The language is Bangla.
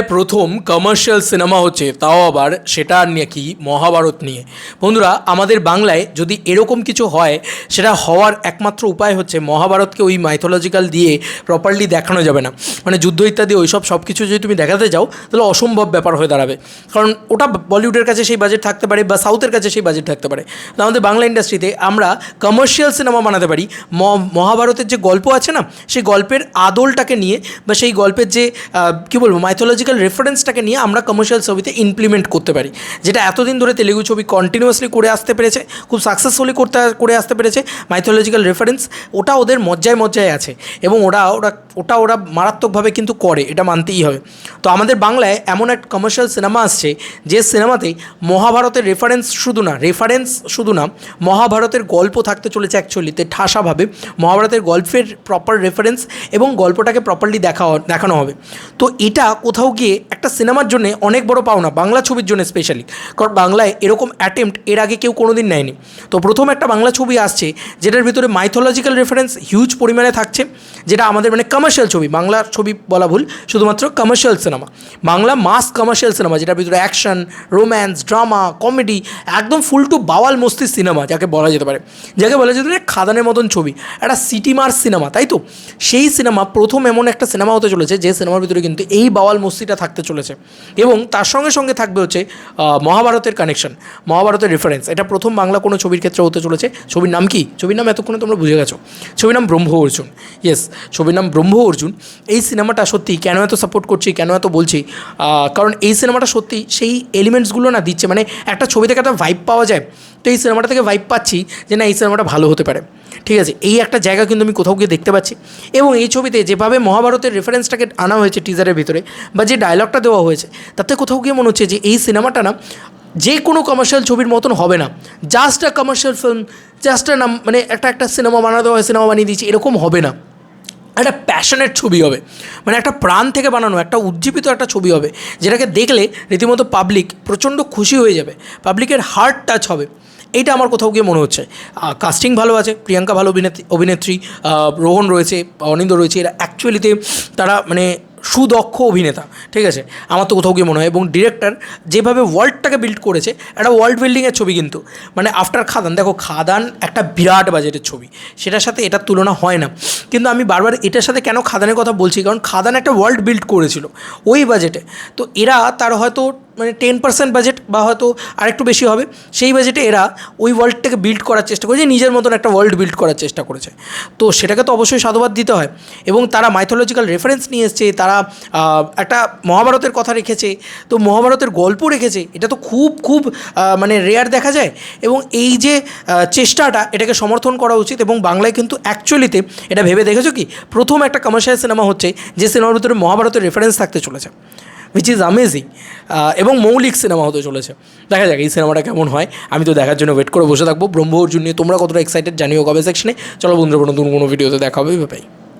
প্রথম কমার্শিয়াল সিনেমা হচ্ছে, তাও আবার সেটা নাকি মহাভারত নিয়ে। বন্ধুরা, আমাদের বাংলায় যদি এরকম কিছু হয়, সেটা হওয়ার একমাত্র উপায় হচ্ছে মহাভারতকে ওই মাইথোলজিক্যাল দিয়ে প্রপারলি দেখানো যাবে না। মানে যুদ্ধ ইত্যাদি ওইসব সব কিছু যদি তুমি দেখাতে যাও, তাহলে অসম্ভব ব্যাপার হয়ে দাঁড়াবে। কারণ ওটা বলিউডের কাছে সেই বাজেট থাকতে পারে বা সাউথের কাছে সেই বাজেট থাকতে পারে। আমাদের বাংলা ইন্ডাস্ট্রিতে আমরা কমার্শিয়াল সিনেমা বানাতে পারি। মহাভারতের যে গল্প আছে না, সেই গল্পের আদলটাকে নিয়ে বা সেই গল্পের যে কী বলব মাইথোলজিক্যাল রেফারেন্সটাকে নিয়ে আমরা কমার্শিয়াল ছবিতে ইমপ্লিমেন্ট করতে পারি। যেটা এতদিন ধরে তেলেগু ছবি কন্টিনিউয়াসলি করে আসতে পেরেছে, খুব সাকসেসফুলি করতে, করে আসতে পেরেছে মাইথোলজিক্যাল রেফারেন্স ওটা ওদের মজ্জায় মজ্জায় আছে এবং ওরা ওরা, ওটা ওরা মারাত্মকভাবে কিন্তু করে, এটা মানতেই হবে। তো আমাদের বাংলায় এমন এক কমার্শিয়াল সিনেমা আসছে, যে সিনেমাতে মহাভারতের রেফারেন্স শুধু না রেফারেন্স শুধু না, মহাভারতের গল্প থাকতে চলেছে অ্যাকচুয়ালিতে ঠাসাভাবে মহাভারতের গল্পের প্রপার রেফারেন্স এবং গল্পটাকে প্রপারলি দেখা দেখানো হবে। তো এটা কোথাও গিয়ে একটা সিনেমার জন্য অনেক বড় পাওনা, বাংলা ছবির জন্য স্পেশালি কারণ বাংলায় এরকম অ্যাটেম্প্ট এর আগে কেউ কোনোদিন নেয়নি। তো প্রথম একটা বাংলা ছবি আসছে, যেটার ভিতরে মাইথোলজিক্যাল রেফারেন্স হিউজ পরিমাণে থাকছে, যেটা আমাদের মানে কমার্শিয়াল ছবি, বাংলা ছবি বলা ভুল, শুধুমাত্র commercial cinema Bangla mass commercial cinema যেটার ভিতরে অ্যাকশন রোম্যান্স ড্রামা কমেডি একদম ফুল টু বাওয়াল মস্তির সিনেমা যাকে বলা যেতে পারে। যাকে বলা যেতে পারে খাদানের মতন ছবি। একটা সিটি মার্স সিনেমা তাই তো? সেই সিনেমা প্রথম এমন একটা সিনেমা হতে চলেছে, যে সিনেমার ভিতরে কিন্তু এই বাওয়াল মস্তিটা থাকতে চলেছে। এবং তার সঙ্গে সঙ্গে থাকবে হচ্ছে মহাভারতের কানেকশন মহাভারতের রেফারেন্স এটা প্রথম বাংলা কোনো ছবির ক্ষেত্রে হতে চলেছে। ছবির নাম কি? ছবির নাম এতক্ষণে তোমরা বুঝে গেছো। ছবির নাম ব্রহ্ম অর্জুন। ইয়েস ছবির নাম ব্রহ্ম অর্জুন। এই সিনেমাটা সত্যি কেন এত সাপোর্ট করছি, কেন এত বলছি? কারণ এই সিনেমাটা সত্যি সেই এলিমেন্টসগুলো না দিচ্ছে। মানে একটা ছবি থেকে একটা ভাইব পাওয়া যায়। তো এই সিনেমাটা থেকে ভাইব পাচ্ছি যে না, এই সিনেমাটা ভালো হতে পারে। ঠিক আছে? এই একটা জায়গা কিন্তু আমি কোথাও গিয়ে দেখতে পাচ্ছি। এবং এই ছবিতে যেভাবে মহাভারতের রেফারেন্সটাকে আনা হয়েছে টিজারের ভিতরে বা যে ডায়লগটা দেওয়া হয়েছে, তাতে কোথাও গিয়ে মনে হচ্ছে যে এই সিনেমাটা না, যে কোনো কমার্শিয়াল ছবির মতন হবে না। Just a commercial film just a নাম মানে একটা একটা সিনেমা বানাতে হয় সিনেমা বানিয়ে দিচ্ছি এরকম হবে না। একটা প্যাশনের ছবি হবে। মানে একটা প্রাণ থেকে বানানো, একটা উজ্জীবিত একটা ছবি হবে, যেটাকে দেখলে রীতিমতো পাবলিক প্রচণ্ড খুশি হয়ে যাবে। পাবলিকের হার্ট টাচ হবে। এইটা আমার কোথাও গিয়ে মনে হচ্ছে। কাস্টিং ভালো আছে, প্রিয়াঙ্কা ভালো অভিনেত্রী অভিনেত্রী রোহন রয়েছে অনিন্দ রয়েছে, এরা অ্যাকচুয়ালিতে তারা মানে সুদক্ষ অভিনেতা, ঠিক আছে? আমার তো কোথাও গিয়ে মনে হয়। এবং ডিরেক্টর যেভাবে ওয়ার্ল্ডটাকে বিল্ড করেছে, একটা ওয়ার্ল্ড বিল্ডিংয়ের ছবি কিন্তু। মানে আফটার খাদান, দেখো খাদান একটা বিরাট বাজেটের ছবি। সেটার সাথে এটার তুলনা হয় না। কিন্তু আমি বারবার এটার সাথে কেন খাদানের কথা বলছি? কারণ খাদান একটা ওয়ার্ল্ড বিল্ড করেছিল, ওই বাজেটে তো এরা তার হয়তো মানে টেন পার্সেন্ট বাজেট বা হয়তো আরেকটু বেশি হবে, সেই বাজেটে এরা ওই ওয়ার্ল্ডটাকে বিল্ড করার চেষ্টা করেছে নিজের মতন একটা ওয়ার্ল্ড বিল্ড করার চেষ্টা করেছে। তো সেটাকে তো অবশ্যই সাধুবাদ দিতে হয়। এবং তারা মাইথোলজিক্যাল রেফারেন্স নিয়ে এসছে, তারা একটা মহাভারতের কথা রেখেছে, তো মহাভারতের গল্প রেখেছে। এটা তো খুব খুব মানে রেয়ার দেখা যায়। এবং এই যে চেষ্টাটা, এটাকে সমর্থন করা উচিত। এবং বাংলায় কিন্তু অ্যাকচুয়ালিতে এটা ভেবে দেখেছ কি? প্রথম একটা কমার্শিয়াল সিনেমা হচ্ছে, যে সিনেমার ভিতরে মহাভারতের রেফারেন্স থাকতে চলেছে। উইচ ইজ আমেজিং এবং মৌলিক সিনেমা হতে চলেছে। দেখা যাক, এই সিনেমাটা কেমন হয়। আমি তো দেখার জন্য ওয়েট করে বসে থাকব। ব্রহ্ম অর্জুন নিয়ে তোমরা কতটা এক্সাইটেড জানিও কবে সেকশনে চলো বন্ধুরা নতুন কোনো ভিডিওতে দেখা হবে